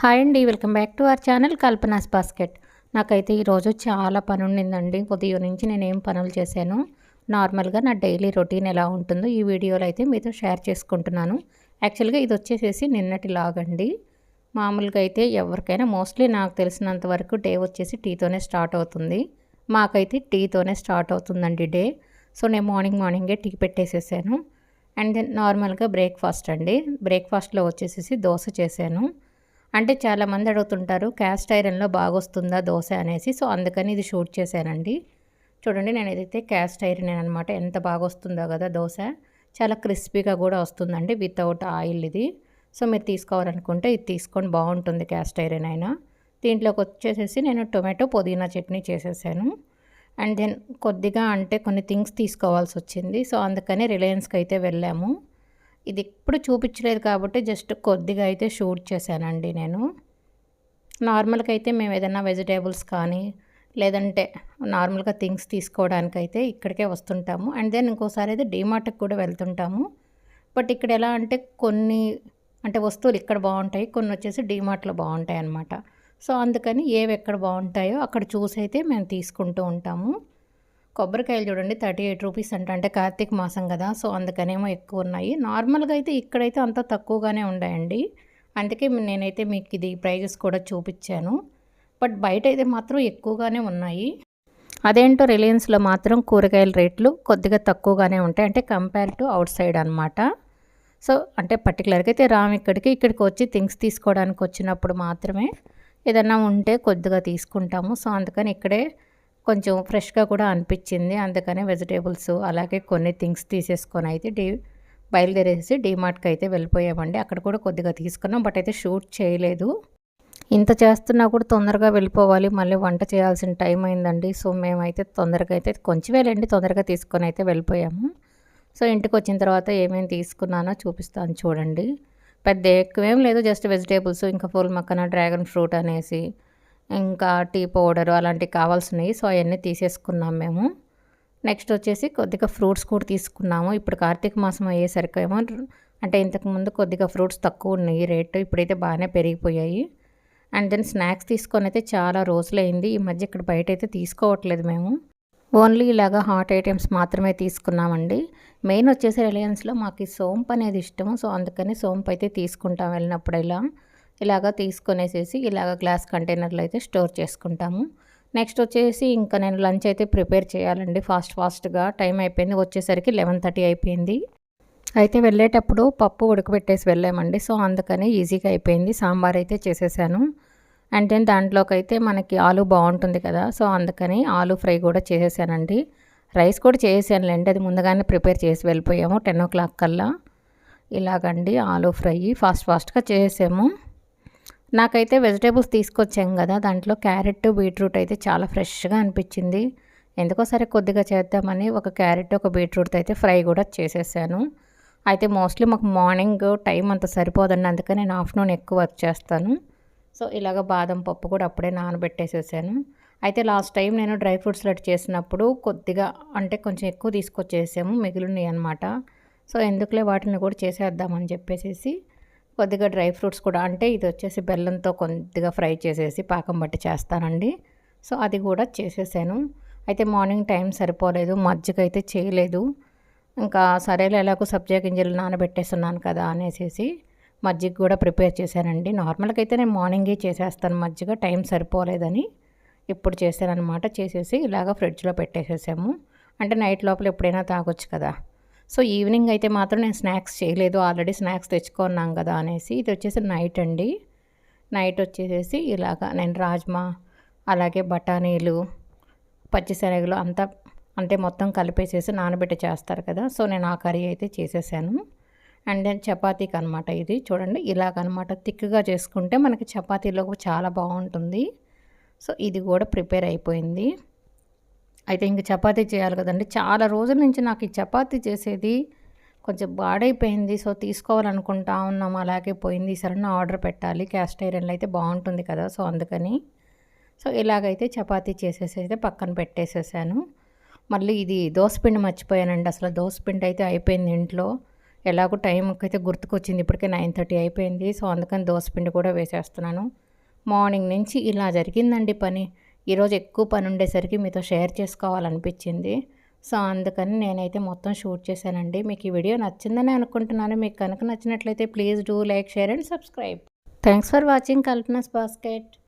Hi అండి welcome back to our channel Kalpana's basket. నాకైతే ఈరోజు చాలా పని ఉండిందండి ఉదయం నుంచి నేను ఏం పనులు చేశాను. నార్మల్గా నా డైలీ రొటీన్ ఎలా ఉంటుందో ఈ వీడియోలో అయితే మీతో షేర్ చేసుకుంటున్నాను. యాక్చువల్గా ఇది వచ్చేసేసి నిన్నటి లాగండి. మామూలుగా అయితే ఎవరికైనా మోస్ట్లీ నాకు తెలిసినంత వరకు డే వచ్చేసి టీతోనే స్టార్ట్ అవుతుంది. మాకైతే టీతోనే స్టార్ట్ అవుతుందండి డే. సో నేను మార్నింగ్ మార్నింగే టీ పెట్టేసేసాను. అండ్ దెన్ నార్మల్గా బ్రేక్ఫాస్ట్ అండి. బ్రేక్ఫాస్ట్లో వచ్చేసేసి దోశ చేశాను. అంటే చాలామంది అడుగుతుంటారు క్యాస్ట్ ఐరన్లో బాగా వస్తుందా దోశ? అనేసి. సో అందుకని ఇది షూట్ చేశానండి. చూడండి నేను ఏదైతే క్యాస్ట్ ఐరన్ అనమాట ఎంత బాగా వస్తుందో కదా దోశ. చాలా క్రిస్పీగా కూడా వస్తుందండి వితౌట్ ఆయిల్ ఇది. సో మీరు తీసుకోవాలనుకుంటే ఇది తీసుకొని బాగుంటుంది క్యాస్ట్ ఐరన్ అయినా. దీంట్లోకి వచ్చేసేసి నేను టొమాటో పుదీనా చట్నీ చేసేసాను. అండ్ దెన్ కొద్దిగా అంటే కొన్ని థింగ్స్ తీసుకోవాల్సి వచ్చింది. సో అందుకని రిలయన్స్కి అయితే వెళ్ళాము. ఇది ఎప్పుడు చూపించలేదు కాబట్టి జస్ట్ కొద్దిగా అయితే షూట్ చేశానండి నేను. నార్మల్గా అయితే మేము ఏదైనా వెజిటేబుల్స్ కానీ లేదంటే నార్మల్గా థింగ్స్ తీసుకోవడానికి అయితే ఇక్కడికే వస్తుంటాము. అండ్ దెన్ ఇంకోసారి అయితే డీమార్ట్కి కూడా వెళ్తుంటాము. బట్ ఇక్కడ ఎలా అంటే కొన్ని అంటే వస్తువులు ఇక్కడ బాగుంటాయి కొన్ని వచ్చేసి డీమార్ట్లో బాగుంటాయి అన్నమాట సో అందుకని ఏవి ఎక్కడ బాగుంటాయో అక్కడ చూసి అయితే మేము తీసుకుంటూ ఉంటాము. కొబ్బరికాయలు చూడండి థర్టీ ఎయిట్ రూపీస్ అంట. అంటే కార్తీక మాసం కదా సో అందుకనేమో ఎక్కువ ఉన్నాయి. నార్మల్గా అయితే ఇక్కడైతే అంత తక్కువగానే ఉన్నాయండి అందుకే నేనైతే మీకు ఇది ప్రైజెస్ కూడా చూపించాను. బట్ బయట అయితే మాత్రం ఎక్కువగానే ఉన్నాయి. అదేంటో రిలయన్స్లో మాత్రం కూరగాయల రేట్లు కొద్దిగా తక్కువగానే ఉంటాయి. అంటే కంపేర్ టు అవుట్ సైడ్ అనమాట సో అంటే పర్టికులర్గా అయితే రామ్ ఇక్కడికి ఇక్కడికి వచ్చి థింగ్స్ తీసుకోవడానికి వచ్చినప్పుడు మాత్రమే ఏదన్నా ఉంటే కొద్దిగా తీసుకుంటాము. సో అందుకని ఇక్కడే కొంచెం ఫ్రెష్గా కూడా అనిపించింది. అందుకనే వెజిటేబుల్స్ అలాగే కొన్ని థింగ్స్ తీసేసుకొని అయితే డీ బయలుదేరేసి డీమార్ట్కి అయితే వెళ్ళిపోయామండి. అక్కడ కూడా కొద్దిగా తీసుకున్నాం. బట్ అయితే షూట్ చేయలేదు. ఇంత చేస్తున్నా కూడా తొందరగా వెళ్ళిపోవాలి. మళ్ళీ వంట చేయాల్సిన టైం అయిందండి. సో మేమైతే తొందరగా అయితే కొంచెం వెళ్ళండి తొందరగా తీసుకొని అయితే వెళ్ళిపోయాము. సో ఇంటికి వచ్చిన తర్వాత ఏమేమి తీసుకున్నానో చూపిస్తాను చూడండి. పెద్ద ఎక్కువేం లేదు. జస్ట్ వెజిటేబుల్స్ ఇంకా ఫుల్ మక్కన డ్రాగన్ ఫ్రూట్ అనేసి ఇంకా టీ పౌడర్ అలాంటివి కావాల్సినవి. సో అవన్నీ తీసేసుకున్నాం మేము. నెక్స్ట్ వచ్చేసి కొద్దిగా ఫ్రూట్స్ కూడా తీసుకున్నాము. ఇప్పుడు కార్తీక మాసం అయ్యేసరికి ఏమో అంటే ఇంతకుముందు కొద్దిగా ఫ్రూట్స్ తక్కువ ఉన్నాయి. రేటు ఇప్పుడైతే బాగానే పెరిగిపోయాయి. అండ్ దెన్ స్నాక్స్ తీసుకొని అయితే చాలా రోజులైంది. ఈ మధ్య ఇక్కడ బయట అయితే తీసుకోవట్లేదు మేము. ఓన్లీ ఇలాగా హాట్ ఐటమ్స్ మాత్రమే తీసుకున్నామండి. మెయిన్ వచ్చేసి రిలయన్స్లో మాకు సోంపు అనేది ఇష్టము. సో అందుకని సోంపు అయితే తీసుకుంటాం వెళ్ళినప్పుడు ఇలా ఇలాగ తీసుకొనేసేసి ఇలాగ గ్లాస్ కంటైనర్లో అయితే స్టోర్ చేసుకుంటాము. నెక్స్ట్ వచ్చేసి ఇంకా నేను లంచ్ అయితే ప్రిపేర్ చేయాలండి. ఫాస్ట్ ఫాస్ట్గా టైం అయిపోయింది. వచ్చేసరికి లెవెన్ థర్టీ అయిపోయింది. అయితే వెళ్ళేటప్పుడు పప్పు ఉడకబెట్టేసి వెళ్ళామండి. సో అందుకని ఈజీగా అయిపోయింది. సాంబార్ అయితే చేసేసాను. అండ్ దెన్ దాంట్లోకి అయితే మనకి ఆలు బాగుంటుంది కదా. సో అందుకని ఆలు ఫ్రై కూడా చేసేసానండి. రైస్ కూడా చేసేసానులేండి. అది ముందుగానే ప్రిపేర్ చేసి వెళ్ళిపోయాము. టెన్ ఓ క్లాక్ కల్లా. ఇలాగండి ఆలు ఫ్రై ఫాస్ట్ ఫాస్ట్గా చేసాము నాకైతే వెజిటేబుల్స్ తీసుకొచ్చాం కదా దాంట్లో క్యారెట్ బీట్రూట్ అయితే చాలా ఫ్రెష్గా అనిపించింది. ఎందుకో సరే కొద్దిగా చేద్దామని ఒక క్యారెట్ ఒక బీట్రూట్ అయితే ఫ్రై కూడా చేసేసాను. అయితే మోస్ట్లీ మాకు మార్నింగ్ టైం అంత సరిపోదండి అందుకని నేను ఆఫ్టర్నూన్ ఎక్కువ వర్క్ చేస్తాను సో ఇలాగ బాదం పప్పు కూడా అప్పుడే నానబెట్టేసేసాను. అయితే లాస్ట్ టైం నేను డ్రై ఫ్రూట్స్ లెట్ చేసినప్పుడు కొద్దిగా అంటే కొంచెం ఎక్కువ తీసుకొచ్చేసాము మిగిలినాయి అనమాట సో ఎందుకులే వాటిని కూడా చేసేద్దామని చెప్పేసి కొద్దిగా డ్రై ఫ్రూట్స్ కూడా అంటే ఇది వచ్చేసి బెల్లంతో కొద్దిగా ఫ్రై చేసేసి పాకం బట్టి చేస్తానండి. సో అది కూడా చేసేసాను. అయితే మార్నింగ్ టైం సరిపోలేదు మజ్జిగ అయితే చేయలేదు. ఇంకా సరేలే ఎలాగో సబ్జా గింజలు నానబెట్టేస్తున్నాను కదా అనేసి మజ్జిగ కూడా ప్రిపేర్ చేశానండి. నార్మల్గా అయితే నేను మార్నింగే చేసేస్తాను మజ్జిగ టైం సరిపోలేదని ఇప్పుడు చేశానమాట చేసేసి ఇలాగ ఫ్రిడ్జ్లో పెట్టేసేసాము. అంటే నైట్ లోపల ఎప్పుడైనా తాగొచ్చు కదా. సో ఈవినింగ్ అయితే మాత్రం నేను స్నాక్స్ చేయలేదు. ఆల్రెడీ స్నాక్స్ తెచ్చుకున్నాం కదా అనేసి ఇది వచ్చేసి నైట్ అండి. నైట్ వచ్చేసేసి ఇలాగా నేను రాజ్మా అలాగే బఠానీలు పచ్చిశనగలు అంతా అంటే మొత్తం కలిపేసేసి నానబెట్టి చేస్తారు కదా. సో నేను ఆ కర్రీ అయితే చేసేసాను. అండ్ దెన్ చపాతీకి అనమాట ఇది. చూడండి ఇలాగనమాట థిక్గా చేసుకుంటే మనకి చపాతీలో చాలా బాగుంటుంది. సో ఇది కూడా ప్రిపేర్ అయిపోయింది. అయితే ఇంక చపాతీ చేయాలి కదండి. చాలా రోజుల నుంచి నాకు ఈ చపాతీ చేసేది కొంచెం బాడైపోయింది సో తీసుకోవాలనుకుంటా ఉన్నాం. అలాగే పోయింది. సరైన ఆర్డర్ పెట్టాలి. క్యాస్ట్ ఐరన్లు అయితే బాగుంటుంది కదా. సో అందుకని. సో ఇలాగైతే చపాతీ చేసేసి అయితే పక్కన పెట్టేసేసాను. మళ్ళీ ఇది దోసపిండి మర్చిపోయానండి. అసలు దోసపిండి అయితే అయిపోయింది ఇంట్లో. ఎలాగో టైంకి అయితే గుర్తుకొచ్చింది. ఇప్పటికే నైన్ థర్టీ అయిపోయింది. సో అందుకని దోసపిండి కూడా వేసేస్తున్నాను. మార్నింగ్ నుంచి ఇలా జరిగిందండి పని. ఈరోజు ఎక్కువ పని ఉండేసరికి మీతో షేర్ చేసుకోవాలనిపించింది. సో అందుకని నేనైతే మొత్తం షూట్ చేశానండి. మీకు ఈ వీడియో నచ్చిందని అనుకుంటున్నాను. మీకు కనుక నచ్చినట్లయితే please do like share and subscribe. Thanks for watching Kalpana's basket